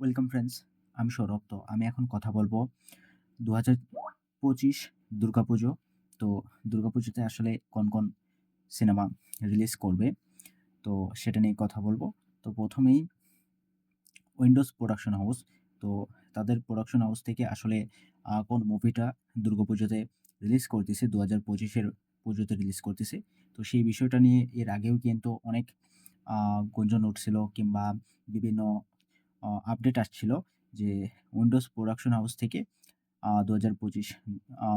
Welcome friends আমি সৌরভ তো আমি এখন কথা বলব দু হাজার পঁচিশ দুর্গাপুজো তো দুর্গাপুজোতে আসলে কোন কোন সিনেমা রিলিজ করবে? তো সেটা নিয়ে কথা বলব। তো প্রথমেই উইন্ডোজ প্রোডাকশন হাউস তো তাদের প্রোডাকশন হাউস থেকে আসলে কোন মুভিটা দুর্গাপুজোতে রিলিজ করতেছে দু হাজার পঁচিশের পুজোতে রিলিজ করতেছে। তো সেই বিষয়টা নিয়ে এর আগেও কিন্তু অনেক গুঞ্জন উঠছিল কিংবা বিভিন্ন আপডেট আসছিল যে উইন্ডোজ প্রোডাকশন হাউস থেকে দু হাজার পঁচিশ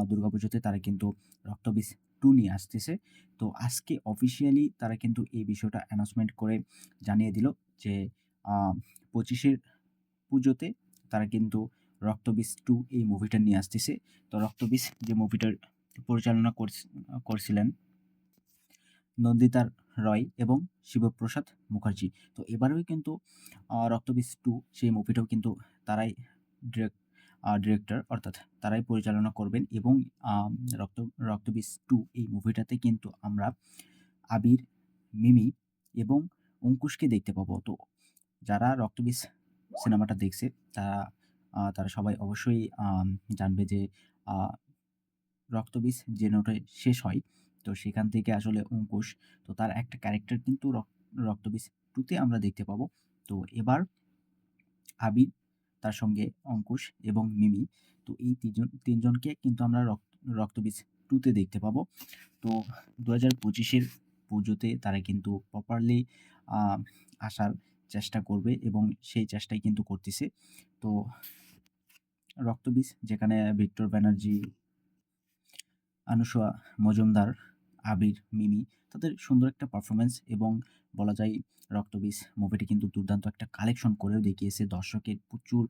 দুর্গাপুজোতে তারা কিন্তু রক্তবীজ টু নিয়ে আসতেছে। তো আজকে অফিসিয়ালি তারা কিন্তু এই বিষয়টা অ্যানাউন্সমেন্ট করে জানিয়ে দিল যে পঁচিশের পুজোতে তারা কিন্তু রক্তবীজ টু এই মুভিটা নিয়ে আসতেছে। তো রক্তবীজ যে মুভিটার পরিচালনা করছ- করছিলেন নন্দিতার রয় এবং শিবপ্রসাদ মুখার্জি। তো এবারেও কিন্তু রক্তবীজ টু সেই মুভিটাও কিন্তু তারাই ডিরেক্ট ডিরেক্টর অর্থাৎ তারাই পরিচালনা করবেন এবং রক্ত, রক্তবীজ টু এই মুভিটাতে কিন্তু আমরা আবির, মিমি এবং অঙ্কুশকে দেখতে পাবো। তো যারা রক্তবীজ সিনেমাটা দেখছে, তারা তারা সবাই অবশ্যই জানবে যে রক্তবীজ যে নোটে শেষ হয় তো সেখান থেকে আসলে অঙ্কুশ, তো তার একটা ক্যারেক্টার কিন্তু রক- রক্তবীজ টুতে আমরা দেখতে পাবো। তো এবার আবির, তার সঙ্গে অঙ্কুশ এবং মিমি, তো এই তিনজন, তিনজনকে কিন্তু আমরা রক্ত রক্তবীজ টুতে দেখতে পাবো। তো দু হাজার পঁচিশের পুজোতে তারা কিন্তু প্রপারলি আসার চেষ্টা করবে এবং সেই চেষ্টাই কিন্তু করতেছে। তো রক্তবীজ যেখানে ভিক্টর ব্যানার্জি আনুশোয়া মজুমদার, আবির, মিমি, তাদের সুন্দর একটা পারফরমেন্স এবং বলা যায় রক্তবীজ মুভিটি কিন্তু দুর্দান্ত একটা কালেকশন করেও দেখিয়েছে। দর্শকের প্রচুর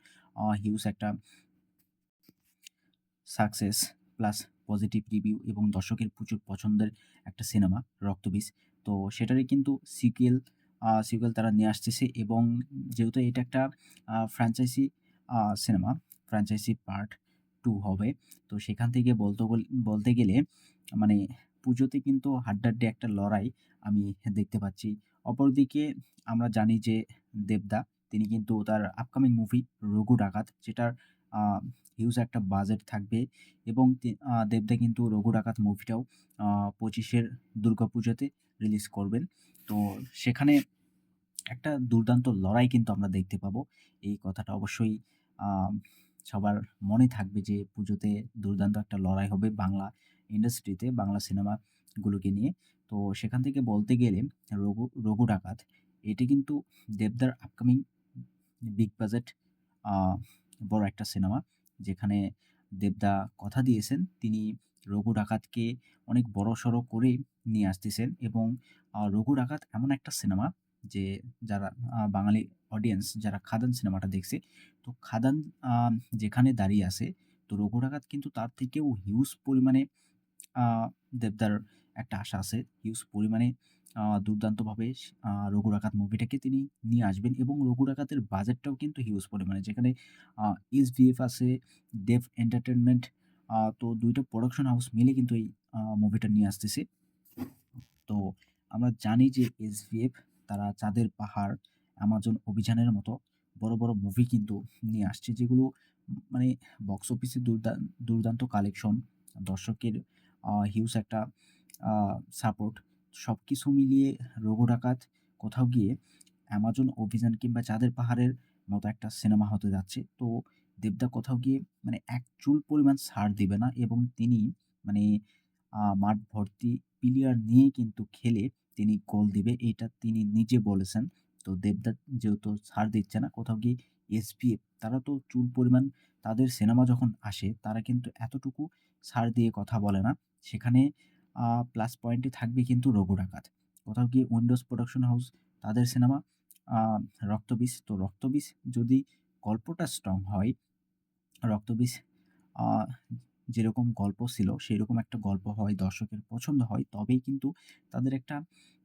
হিউজ একটা সাকসেস প্লাস পজিটিভ রিভিউ এবং দর্শকের প্রচুর পছন্দের একটা সিনেমা রক্তবীজ। তো সেটারই কিন্তু সিকুয়েল সিকুয়েল তারা নিয়ে আসতেছে এবং যেহেতু এটা একটা franchise cinema franchise part two হবে। তো সেখান থেকে বলতে বলতে গেলে মানে পুজোতে কিন্তু হাড্ডাড্ডি একটা লড়াই আমি দেখতে পাচ্ছি। অপরদিকে আমরা জানি যে দেবদা, তিনি কিন্তু তার আপকামিং মুভি রঘু ডাকাত, যেটার হিউজ একটা বাজেট থাকবে এবং দেবদা কিন্তু রঘু ডাকাত মুভিটাও পঁচিশের দুর্গাপুজোতে রিলিজ করবেন। তো সেখানে একটা দুর্দান্ত লড়াই কিন্তু আমরা দেখতে পাবো। এই কথাটা অবশ্যই সবার মনে থাকবে যে পুজোতে দুর্দান্ত একটা লড়াই হবে বাংলা ইন্ডাস্ট্রিতে বাংলা সিনেমাগুলোকে নিয়ে। তো সেখান থেকে বলতে গেলে রঘু রঘু ডাকাত, এটি কিন্তু দেবদার আপকামিং বিগ বাজেট বড় একটা সিনেমা যেখানে দেবদা কথা দিয়েছেন। তিনি রঘু ডাকাতকে অনেক বড় সড়ো করে নিয়ে আসতেছেন এবং রঘু ডাকাত এমন একটা সিনেমা যে যারা বাঙালি অডিয়েন্স যারা খাদান সিনেমাটা দেখছে তো খাদান যেখানে দাঁড়িয়ে আছে তো রঘু ডাকাত কিন্তু তার থেকেও হিউজ পরিমাণে দেবদার একটা আশা আছে। হিউজ পরিমাণে দুর্দান্তভাবে আহ, রঘু ডাকাত মুভিটাকে তিনি নিয়ে আসবেন এবং রঘু ডাকাতের বাজেটটাও কিন্তু হিউজ পরিমাণে। যেখানে এস ভিএফ আছে দেব এন্টারটেনমেন্ট তো দুইটা প্রোডাকশন হাউস মিলে কিন্তু এই মুভিটা নিয়ে আসতেছে। তো আমরা জানি যে এসভিএফ তারা চাঁদের পাহাড় অ্যামাজন অভিযানের মতো বড় বড় মুভি কিন্তু নিয়ে আসছে, যেগুলো মানে বক্স অফিসে দুর্দান্ত কালেকশন দর্শকের হিউজ একটা সাপোর্ট সব কিছু মিলিয়ে রঘু ডাকাত কোথাও গিয়ে অ্যামাজন অভিযান কিংবা চাঁদের পাহাড়ের মতো একটা সিনেমা হতে যাচ্ছে। তো দেবদা কোথাও গিয়ে মানে এক চুল পরিমাণ ছাড় দিবে না এবং তিনি মানে মাঠ ভর্তি প্লেয়ার নিয়ে কিন্তু খেলে তিনি গোল দিবে এটা তিনি নিজে বলেছেন। তো দেবদা যেহেতু ছাড় দিচ্ছে না কোথাও গিয়ে এসপিএফ তারা তো চুল পরিমাণ তাদের সিনেমা যখন আসে তারা কিন্তু এতটুকু ছাড় দিয়ে কথা বলে না। সেখানে প্লাস পয়েন্টে থাকবে কিন্তু রঘু ডাকাত। কোথাও গিয়ে উইন্ডোজ প্রোডাকশন হাউস তাদের সিনেমা রক্তবীজ তো রক্তবীজ যদি গল্পটা স্ট্রং হয় রক্তবীজ আহ, যেরকম গল্প ছিল সেই রকম একটা গল্প হয়, দর্শকের পছন্দ হয়, তবেই কিন্তু তাদের একটা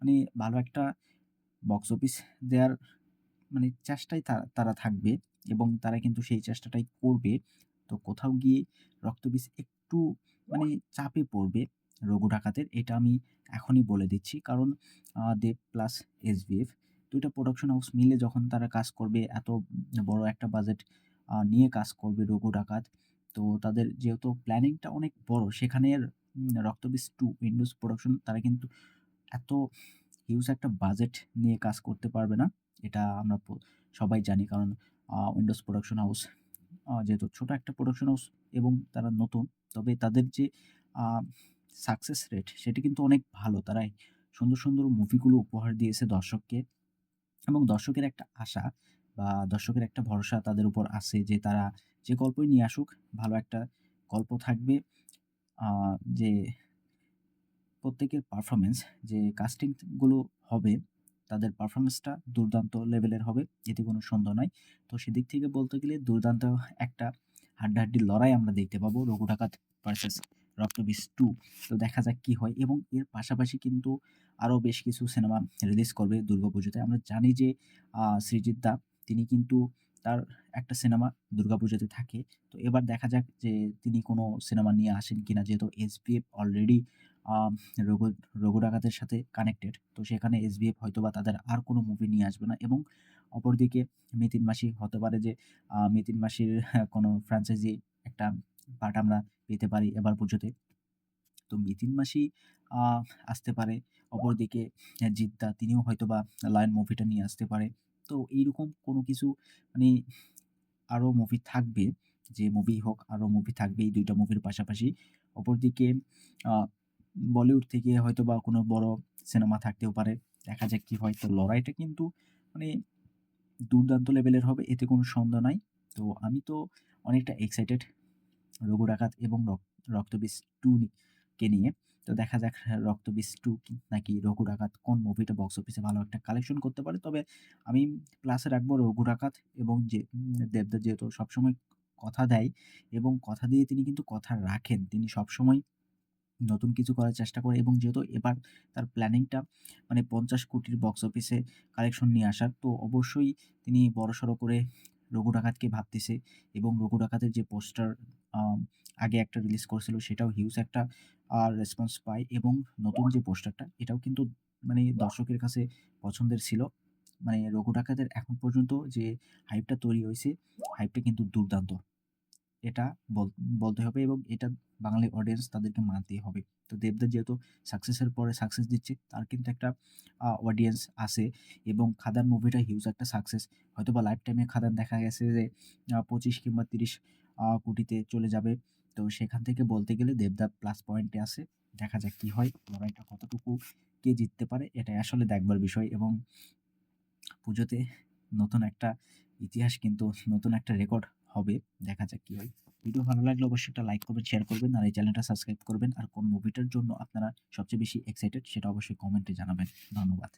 মানে ভালো একটা বক্স অফিস দেওয়ার মানে চেষ্টায় তারা থাকবে এবং তারা কিন্তু সেই চেষ্টাটাই করবে। তো কোথাও গিয়ে রক্তবীজ একটু মানে চাপে পড়বে রঘু ডাকাতের, এটা আমি এখনই বলে দিচ্ছি। কারণ দেব প্লাস এসবিএফ ২ টা প্রোডাকশন হাউস মিলে যখন তারা কাজ করবে, এত বড় একটা বাজেট নিয়ে কাজ করবে 'রঘু ডাকাত' তো তাদের যেহেতু প্ল্যানিংটা অনেক বড় সেখানের 'রক্তবীজ টু উইন্ডোজ প্রোডাকশন তারা কিন্তু এত হিউজ একটা বাজেট নিয়ে কাজ করতে পারবে না। এটা আমরা সবাই জানি। কারণ উইন্ডোজ প্রোডাকশন হাউস যেহেতু ছোট একটা প্রোডাকশন হাউস এবং তারা নতুন। তবে তাদের যে সাকসেস রেট সেটি কিন্তু অনেক ভালো। তারাই সুন্দর, সুন্দর মুভিগুলো উপহার দিয়েছে দর্শককে এবং দর্শকের একটা আশা বা দর্শকের একটা ভরসা তাদের উপর আছে যে তারা যে গল্পই নিয়ে আসুক ভালো একটা গল্প থাকবে। যে প্রত্যেকের পারফরমেন্স যে কাস্টিংগুলো হবে, তাদের পারফরমেন্সটা দুর্দান্ত লেভেলের হবে। এতে কোনো সন্দেহ নয় তো সেদিক থেকে বলতে গেলে দুর্দান্ত একটা হাড্ডাহাড্ডি লড়াই আমরা দেখতে পাবো 'রঘু ডাকাত' ভার্সাস 'রক্তবীজ 2' তো দেখা যাক কি হয় এবং এর পাশাপাশি কিন্তু আরও বেশ কিছু সিনেমা রিলিজ করবে দুর্গাপুজোতে। আমরা জানি যে আ সৃজিত দা তিনি কিন্তু তার একটা সিনেমা দুর্গাপুজোতে থাকে। তো এবার দেখা যাক যে তিনি কোনো সিনেমা নিয়ে আসেন কিনা, যেহেতু SBF already uh Raghu Raghu ডাকাতের সাথে কানেক্টেড। তো সেখানে এসবিএফ হয়তোবা তাদের আর কোনো মুভি নিয়ে আসবে না এবং অপরদিকে মিতিন মাসি হতে পারে যে মিতিন মাসির কোনো ফ্র্যাঞ্চাইজি একটা পার্ট আমরা পেতে পারি এবার পুজোতে। তো মিতিন মাসি আসতে পারে। অপরদিকে জিদ্দা, তিনিও হয়তো বা 'লায়ন' মুভিটা নিয়ে আসতে পারে। তো এইরকম কোনো কিছু মানে আরও মুভি থাকবে। যে মুভি হোক আরও মুভি থাকবে, এই দুইটা মুভির পাশাপাশি। অপরদিকে বলিউড থেকে হয়তো বা কোনো বড় সিনেমা থাকতেও পারে। দেখা যাক কি হয়। তো লড়াইটা কিন্তু মানে দুর্দান্ত লেভেলের হবে, এতে কোনো সন্দেহ নাই। তো আমি তো অনেকটা এক্সাইটেড 'রঘু ডাকাত' এবং রক, 'রক্তবীজ 2' কে নিয়ে। তো দেখা যাক 'রক্তবীজ 2' কি নাকি 'রঘু ডাকাত' কোন মুভিটা বক্স অফিসে ভালো একটা কালেকশন করতে পারে। তবে আমি প্লাসে রাখব 'রঘু ডাকাত' এবং যে দেবদা যেহেতু সবসময় কথা দেয় এবং কথা দিয়ে তিনি কিন্তু কথা রাখেন। তিনি সবসময় নতুন কিছু করার চেষ্টা করে এবং যেহেতু এবার তার প্ল্যানিংটা মানে ৫০ কোটির বক্স অফিসে কালেকশন নিয়ে আসার। তো অবশ্যই তিনি বড়সড় করে 'রঘু ডাকাত'কে ভাবতেছে এবং 'রঘু ডাকাতের' যে পোস্টার আগে একটা রিলিজ করছিল, সেটাও হিউজ একটা রেসপন্স পায় এবং নতুন যে পোস্টারটা এটাও কিন্তু মানে দর্শকের কাছে পছন্দের ছিল। মানে 'রঘু ডাকাতের' এখন পর্যন্ত যে হাইপটা তৈরি হয়েছে হাইপটা কিন্তু দুর্দান্ত। এটা বল, বলতে হবে এবং এটা বাঙালি অডিয়েন্স তাদেরকে মানতেই হবে। তো দেবদা যেহেতু সাকসেসের পরে সাকসেস দিচ্ছে, তার কিন্তু একটা অডিয়েন্স আছে এবং 'খাদান' মুভিটা হিউজ একটা সাকসেস। হয়তো বা লাইফ টাইমে 'খাদান' দেখা গেছে যে পঁচিশ কিংবা ৩০ আ কোটিতে চলে যাবে। তো সেখান থেকে বলতে গেলে দেবদা প্লাস পয়েন্টে আছে। দেখা যাক কি হয়। লড়াইটা কতটুকু কে জিততে পারে এটাই আসলে দেখবার বিষয় এবং পুজোতে নতুন একটা ইতিহাস কিন্তু নতুন একটা রেকর্ড হবে। দেখা যাক কি হয়। ভিডিও ভালো লাগলে অবশ্যই একটা লাইক করবেন, শেয়ার করবেন আর এই চ্যানেলটা সাবস্ক্রাইব করবেন। আর কোন মুভিটার জন্য আপনারা সবচেয়ে বেশি এক্সাইটেড সেটা অবশ্যই কমেন্টে জানাবেন। ধন্যবাদ।